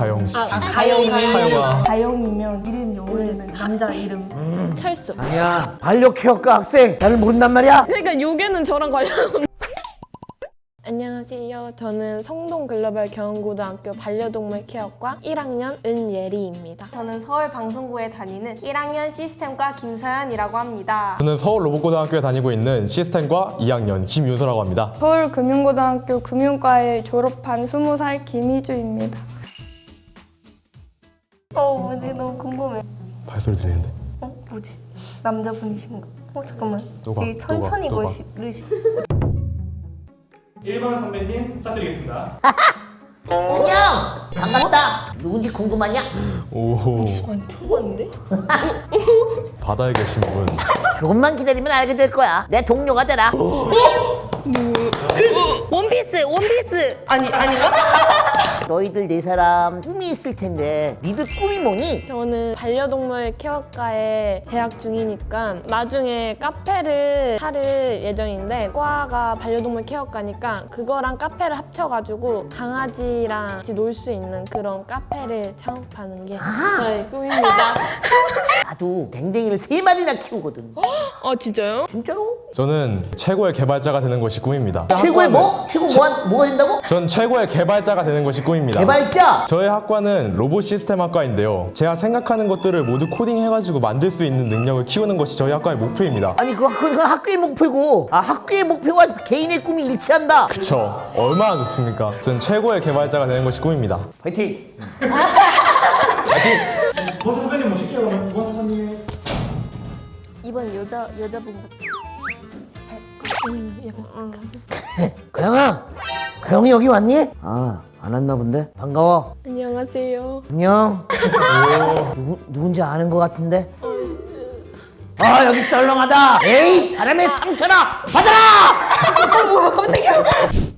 가영 씨. 아, 가영, 가영아. 가영이면 이름이 어울리는 남자 이름. 철수. 아니야 반려 케어과 학생 나를 모른단 말이야 그러니까 요게는 저랑 관련. 안녕하세요. 저는 성동 글로벌 경영고등학교 반려동물 케어과 1학년 은예리입니다. 저는 서울 방송부에 다니는 1학년 시스템과 김서연이라고 합니다. 저는 서울 로봇고등학교에 다니고 있는 시스템과 2학년 김윤서라고 합니다. 서울금융고등학교 금융과에 졸업한 20살 김희주입니다. 어, 뭐지? 너무 궁금해. 발소리 들리는데? 어, 뭐지? 남자분이신가? 어, 잠깐만. 또 봐, 되게 또 천천히 봐, 또 봐. 걸으시. 1번 선배님 부탁드리겠습니다. 안녕 반갑다 누군지 궁금하냐? 오 아니, 초반인데? 바다에 계신 분. 조금만 기다리면 알게 될 거야 내 동료가 되라 원피스, 원피스. 아니, 아닌가? 너희들 네 사람 꿈이 있을 텐데 니들 꿈이 뭐니? 저는 반려동물 케어과에 재학 중이니까 나중에 카페를 차릴 예정인데 과가 반려동물 케어과니까 그거랑 카페를 합쳐가지고 강아지랑 같이 놀 수 있는 그런 카페를 창업하는 게 저의 꿈입니다. 나도 댕댕이를 세 마리나 키우거든 어 진짜요? 진짜로? 저는 최고의 개발자가 되는 것이 꿈입니다. 최고의 뭐? 최고 뭐가, 뭐가 된다고? 전 최고의 개발자가 되는 것이 꿈입니다. 개발자? 저희 학과는 로봇 시스템 학과인데요. 제가 생각하는 것들을 모두 코딩해가지고 만들 수 있는 능력을 키우는 것이 저희 학과의 목표입니다. 아니 그건 그건 학교의 목표고 아 학교의 목표와 개인의 꿈이 일치한다 그쵸? 얼마나 좋습니까? 전 최고의 개발자가 되는 것이 꿈입니다. 화이팅 두 번째 선배님 모실게요. 번째 선배님. 이번 여자, 여자분 같 이. 가영아 가영이 여기 왔니? 아 안 왔나 본데. 반가워. 안녕하세요. 안녕. 누구, 누군지 아는 것 같은데? 아 여기 썰렁하다. 에이 바람의 상처나 받아라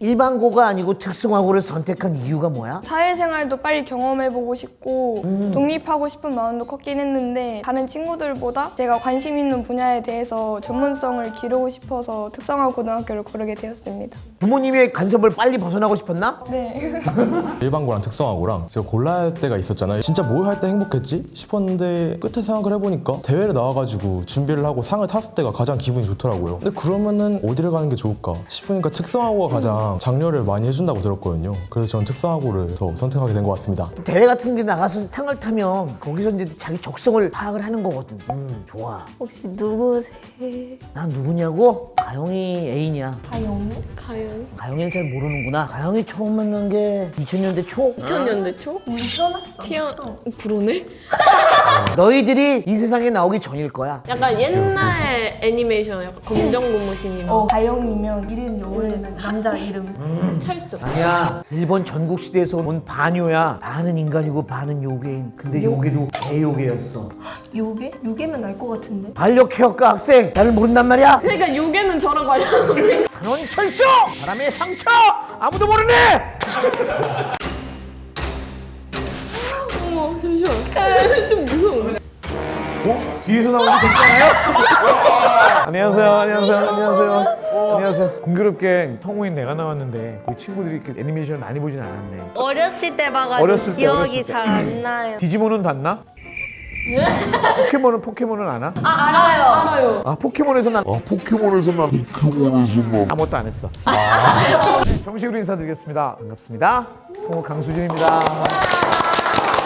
일반고가 아니고 특성화고를 선택한 이유가 뭐야? 사회생활도 빨리 경험해보고 싶고 독립하고 싶은 마음도 컸긴 했는데 다른 친구들보다 제가 관심 있는 분야에 대해서 전문성을 기르고 싶어서 특성화 고등학교를 고르게 되었습니다. 부모님의 간섭을 빨리 벗어나고 싶었나? 네. 일반고랑 특성화고랑 제가 골라야 할 때가 있었잖아요. 진짜 뭘 할 때 행복했지 싶었는데 끝에 생각을 해보니까 대회를 나와가지고 준비를 하고 상을 탔을 때가 가장 기분이 좋더라고요. 근데 그러면은 어디를 가는 게 좋을까 싶으니까 특성화고가 가장 장려를 많이 해준다고 들었거든요. 그래서 저는 특성화고를 더 선택하게 된 것 같습니다. 대회 같은 데 나가서 탕을 타면 거기서 이제 자기 적성을 파악을 하는 거거든 음 좋아 혹시 누구세요? 난 누구냐고? 가영이 애인이야 가영? 가연. 가영이를 잘 모르는구나 가영이 처음 만난 게 2000년대 초 2000년대 초? 태어 그러네? 너희들이 이 세상에 나오기 전일 거야 약간 옛날 애니메이션 약간 검정 고무신 어, 가영이면 이름이 어울리는 남자 이름. 철수. 아니야 일본 전국시대에서 온 반요야 반은 인간이고 반은 요괴인 근데 요괴도 개요괴였어 요게? 요게면 알 것 같은데? 반려 케어과 학생 나를 모른단 말이야 그러니까 요게는 저랑 관련. 산원철저 바람의 상처 아무도 모르네 어머 잠시만. 좀 무서워. 어? 뒤에서 나오는 새끼잖아요? 안녕하세요 안녕하세요 안녕하세요 안녕하세요. 공교롭게 성우인 내가 나왔는데 우리 친구들이 이렇게 애니메이션을 많이 보진 않았네. 어렸을 때 봐가지고 어렸을 때, 기억이 어렸을 때. 잘 안 나요. 디지몬은 봤나? 포켓몬은 포켓몬은 아나? 알아요. 아 포켓몬에서 난 어, 포켓몬에서 난 포켓몬에서 난 아무것도 안 했어. 네, 정식으로 인사드리겠습니다. 반갑습니다. 성우 강수진입니다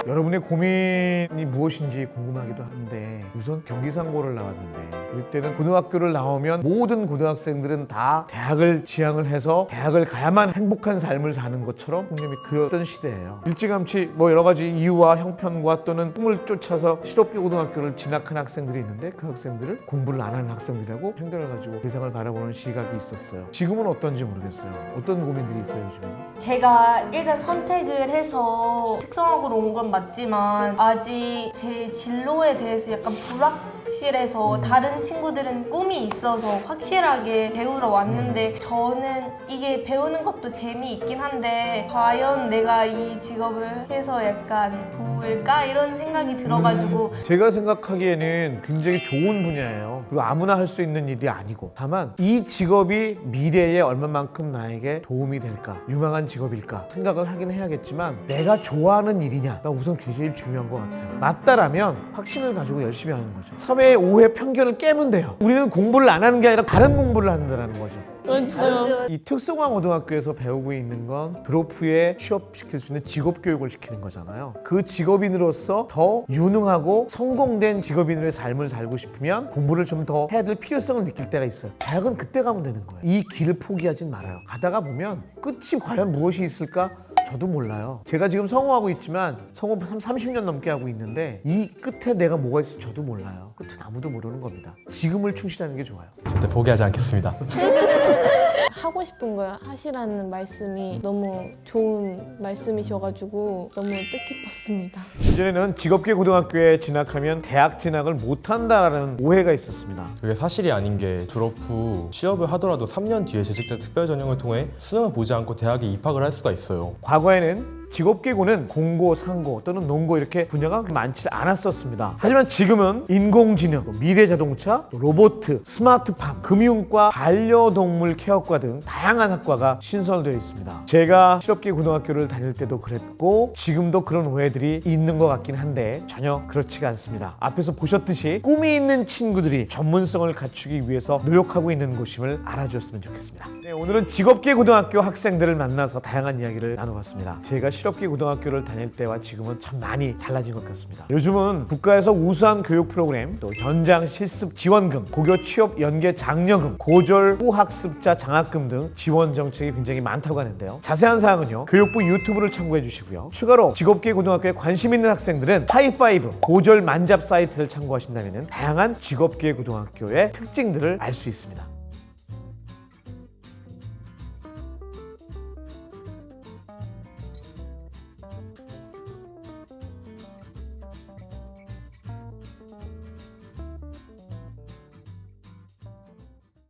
여러분의 고민이 무엇인지 궁금하기도 한데 우선 경기상고를 나왔는데 우리 때는 고등학교를 나오면 모든 고등학생들은 다 대학을 지향을 해서 대학을 가야만 행복한 삶을 사는 것처럼 풍념이 그었던 시대예요. 일찌감치 뭐 여러 가지 이유와 형편과 또는 꿈을 쫓아서 실업계 고등학교를 진학한 학생들이 있는데 그 학생들을 공부를 안 하는 학생들하고 편견을 가지고 세상을 바라보는 시각이 있었어요. 지금은 어떤지 모르겠어요. 어떤 고민들이 있어요 요즘에 제가 일단 선택을 해서 특성화고로 온 건 맞지만 아직 제 진로에 대해서 약간 불확실해서 다른 친구들은 꿈이 있어서 확실하게 배우러 왔는데 저는 이게 배우는 것도 재미있긴 한데 과연 내가 이 직업을 해서 약간 좋을까? 이런 생각이 들어가지고 제가 생각하기에는 굉장히 좋은 분야예요. 그리고 아무나 할 수 있는 일이 아니고 다만 이 직업이 미래에 얼마만큼 나에게 도움이 될까 유망한 직업일까 생각을 하긴 해야겠지만 내가 좋아하는 일이냐가 우선 제일 중요한 것 같아요. 맞다라면 확신을 가지고 열심히 하는 거죠. 사회의 오해 편견을 깨면 돼요. 우리는 공부를 안 하는 게 아니라 다른 공부를 한다는 거죠. 맞아요. 이 특성화 고등학교에서 배우고 있는 건 후에 취업시킬 수 있는 직업 교육을 시키는 거잖아요. 그 직업인으로서 더 유능하고 성공된 직업인으로의 삶을 살고 싶으면 공부를 좀 더 해야 될 필요성을 느낄 때가 있어요. 대학은 그때 가면 되는 거예요. 이 길을 포기하진 말아요. 가다가 보면 끝이 과연 무엇이 있을까? 저도 몰라요. 제가 지금 성우하고 있지만 성우 30년 넘게 하고 있는데 이 끝에 내가 뭐가 있을지 저도 몰라요. 끝은 아무도 모르는 겁니다. 지금을 충실하는 게 좋아요. 절대 포기하지 않겠습니다. 하고 싶은 거 하시라는 말씀이 너무 좋은 말씀이셔가지고 너무 뜻깊었습니다. 예전에는 직업계 고등학교에 진학하면 대학 진학을 못한다라는 오해가 있었습니다. 그게 사실이 아닌 게 졸업 후 취업을 하더라도 3년 뒤에 재직자 특별 전형을 통해 수능을 보지 않고 대학에 입학을 할 수가 있어요. 과거에는 직업계고는 공고, 상고 또는 농고 이렇게 분야가 많지 않았었습니다. 하지만 지금은 인공지능, 또 미래 자동차, 또 로보트, 스마트팜, 금융과, 반려동물 케어과 등 다양한 학과가 신설되어 있습니다. 제가 실업계 고등학교를 다닐 때도 그랬고 지금도 그런 오해들이 있는 것 같긴 한데 전혀 그렇지가 않습니다. 앞에서 보셨듯이 꿈이 있는 친구들이 전문성을 갖추기 위해서 노력하고 있는 곳임을 알아주셨으면 좋겠습니다. 네, 오늘은 직업계 고등학교 학생들을 만나서 다양한 이야기를 나눠봤습니다. 제가 실업계 고등학교를 다닐 때와 지금은 참 많이 달라진 것 같습니다. 요즘은 국가에서 우수한 교육 프로그램, 또 현장 실습 지원금, 고교 취업 연계 장려금, 고졸 후학습자 장학금 등 지원 정책이 굉장히 많다고 하는데요. 자세한 사항은요 교육부 유튜브를 참고해 주시고요. 추가로 직업계 고등학교에 관심 있는 학생들은 하이파이브 고졸 만잡 사이트를 참고하신다면 다양한 직업계 고등학교의 특징들을 알 수 있습니다.